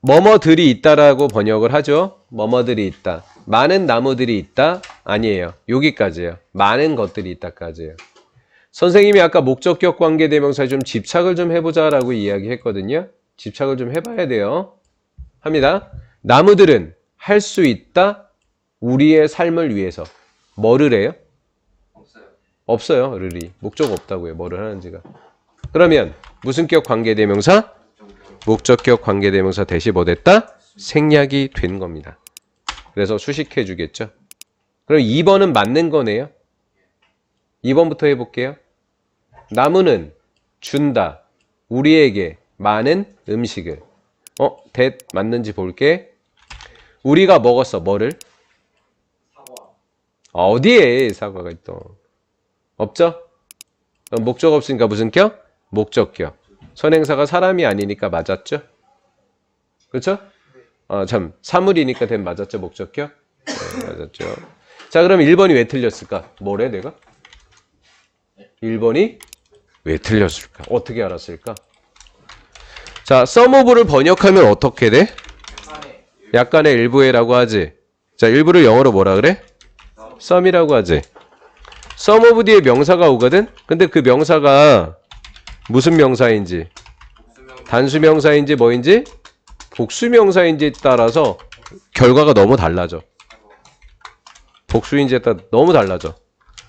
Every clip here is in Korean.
뭐뭐들이 있다라고 번역을 하죠. 뭐뭐들이 있다. 많은 나무들이 있다? 아니에요. 여기까지예요. 많은 것들이 있다까지예요. 선생님이 아까 목적격 관계 대명사에 좀 집착을 좀 해보자라고 이야기했거든요. 집착을 좀 해봐야 돼요. 합니다. 나무들은 할 수 있다. 우리의 삶을 위해서. 뭐를 해요? 없어요. 없어요. 르리. 목적 없다고요. 뭐를 하는지가. 그러면 무슨 격 관계 대명사? 목적격 관계 대명사 대시 뭐 됐다? 생략이 된 겁니다. 그래서 수식해 주겠죠. 그럼 2번은 맞는 거네요. 2번부터 해볼게요. 나무는 준다. 우리에게 많은 음식을. 어, 대 맞는지 볼게. 우리가 먹었어. 뭐를? 사과. 어디에 사과가 또 없죠? 목적 없으니까 무슨 겨? 목적격. 선행사가 사람이 아니니까 맞았죠? 그렇죠? 어, 참 사물이니까 된 맞았죠 목적격? 네, 맞았죠. 자 그럼 1번이 왜 틀렸을까? 뭐래 내가? 1번이 왜 틀렸을까? 어떻게 알았을까? 자 써머브를 번역하면 어떻게 돼? 약간의 일부에라고 하지. 자, 일부를 영어로 뭐라 그래? 썸이라고 하지. 썸 오브 뒤에 명사가 오거든? 근데 그 명사가 무슨 명사인지, 복수명 단수 명사인지 뭐인지, 복수 명사인지에 따라서 결과가 너무 달라져. 복수인지에 따라 너무 달라져.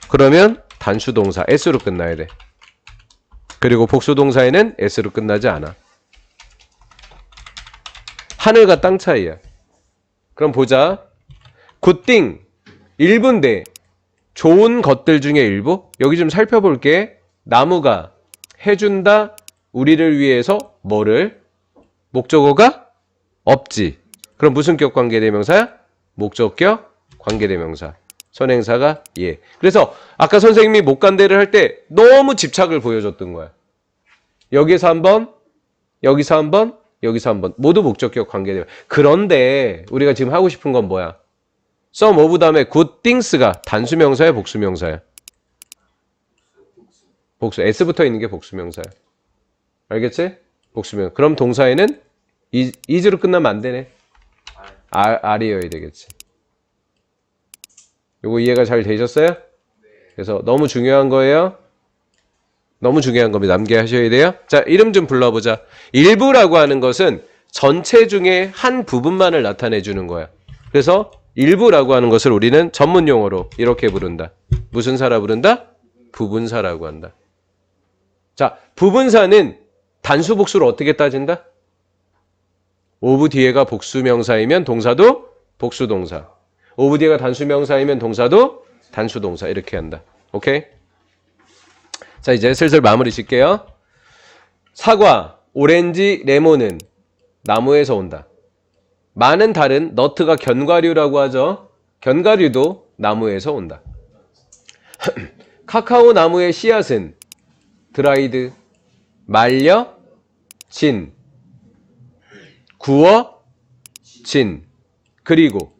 그러면 단수 동사 s로 끝나야 돼. 그리고 복수 동사에는 s로 끝나지 않아. 하늘과 땅 차이야. 그럼 보자. 굿띵 일부인데 좋은 것들 중에 일부 여기 좀 살펴볼게. 나무가 해준다 우리를 위해서 뭐를 목적어가 없지. 그럼 무슨 격 관계대명사야? 목적격 관계대명사. 선행사가 예. 그래서 아까 선생님이 목간대를 할 때 너무 집착을 보여줬던 거야. 여기서 한 번, 여기서 한 번, 여기서 한 번. 모두 목적격 관계대명. 그런데 우리가 지금 하고 싶은 건 뭐야? some of 다음에 good things가 단수명사야, 복수명사야? 복수. s 붙어 있는 게 복수명사야. 알겠지? 복수명. 그럼 동사에는 is, is로 끝나면 안 되네. R, R이어야 되겠지. 요거 이해가 잘 되셨어요? 그래서 너무 중요한 거예요. 너무 중요한 겁니다. 남기하셔야 돼요. 자, 이름 좀 불러보자. 일부라고 하는 것은 전체 중에 한 부분만을 나타내 주는 거야. 그래서 일부라고 하는 것을 우리는 전문 용어로 이렇게 부른다. 무슨 사라 부른다? 부분사라고 한다. 자, 부분사는 단수 복수를 어떻게 따진다? 오브 뒤에가 복수 명사이면 동사도 복수 동사. 오브 뒤에가 단수 명사이면 동사도 단수 동사 이렇게 한다. 오케이? 자, 이제 슬슬 마무리 짓게요. 사과, 오렌지, 레몬은 나무에서 온다. 많은 다른 너트가 견과류라고 하죠. 견과류도 나무에서 온다. 카카오 나무의 씨앗은 드라이드, 말려, 진, 구워, 진, 그리고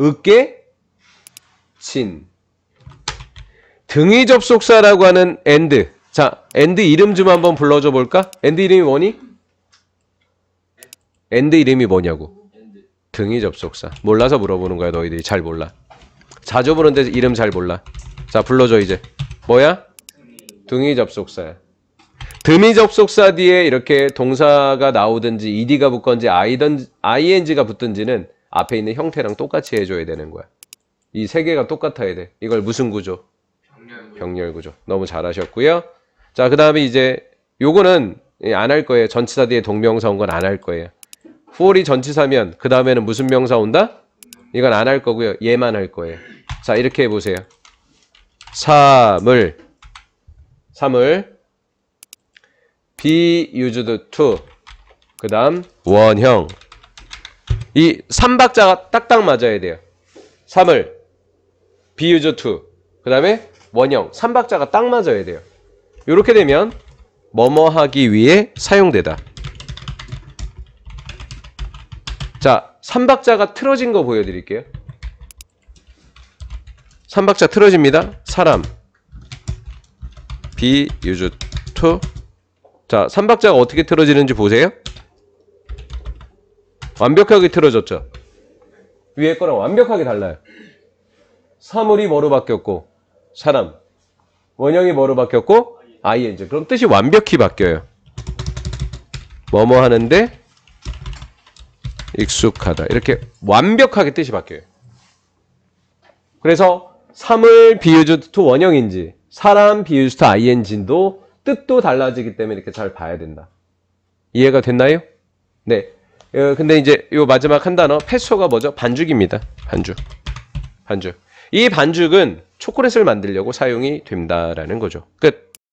으깨, 진. 등위 접속사라고 하는 and. 자, and 이름 좀 한번 불러줘 볼까? and 이름이 뭐니? and 이름이 뭐냐고. 엔드 등위 접속사. 몰라서 물어보는 거야, 너희들이. 잘 몰라. 자주 부르는데 이름 잘 몰라. 자, 불러줘, 이제. 뭐야? 등이 접속사. 드미 접속사 뒤에 이렇게 동사가 나오든지 ed가 붙건지 i든 ing가 붙든지는 앞에 있는 형태랑 똑같이 해줘야 되는 거야. 이 세 개가 똑같아야 돼. 이걸 무슨 구조? 병렬 구조. 너무 잘하셨고요. 자, 그 다음에 이제 요거는 예, 안할 거예요. 전치사 뒤에 동명사 온 건 안 할 거예요. for이 전치사면 그 다음에는 무슨 명사 온다? 이건 안 할 거고요. 얘만 할 거예요. 자, 이렇게 해보세요. 사물 3을 be used to 그 다음 원형. 이 3박자가 딱딱 맞아야 돼요. 3을 be used to 그 다음에 원형. 3박자가 딱 맞아야 돼요. 이렇게 되면 뭐뭐 하기 위해 사용되다. 자 3박자가 틀어진 거 보여드릴게요. 3박자 틀어집니다. 사람. Be used to. 자, 삼박자가 어떻게 틀어지는지 보세요. 완벽하게 틀어졌죠? 위에 거랑 완벽하게 달라요. 사물이 뭐로 바뀌었고, 사람. 원형이 뭐로 바뀌었고, ing. 그럼 뜻이 완벽히 바뀌어요. 뭐뭐 하는데 익숙하다. 이렇게 완벽하게 뜻이 바뀌어요. 그래서 사물 비유주 to 원형인지 사람 to ing도 뜻도 달라지기 때문에 이렇게 잘 봐야 된다. 이해가 됐나요? 네. 어, 근데 이제 요 마지막 한 단어 패소가 뭐죠? 반죽입니다. 반죽. 반죽. 이 반죽은 초콜릿을 만들려고 사용이 된다라는 거죠. 끝.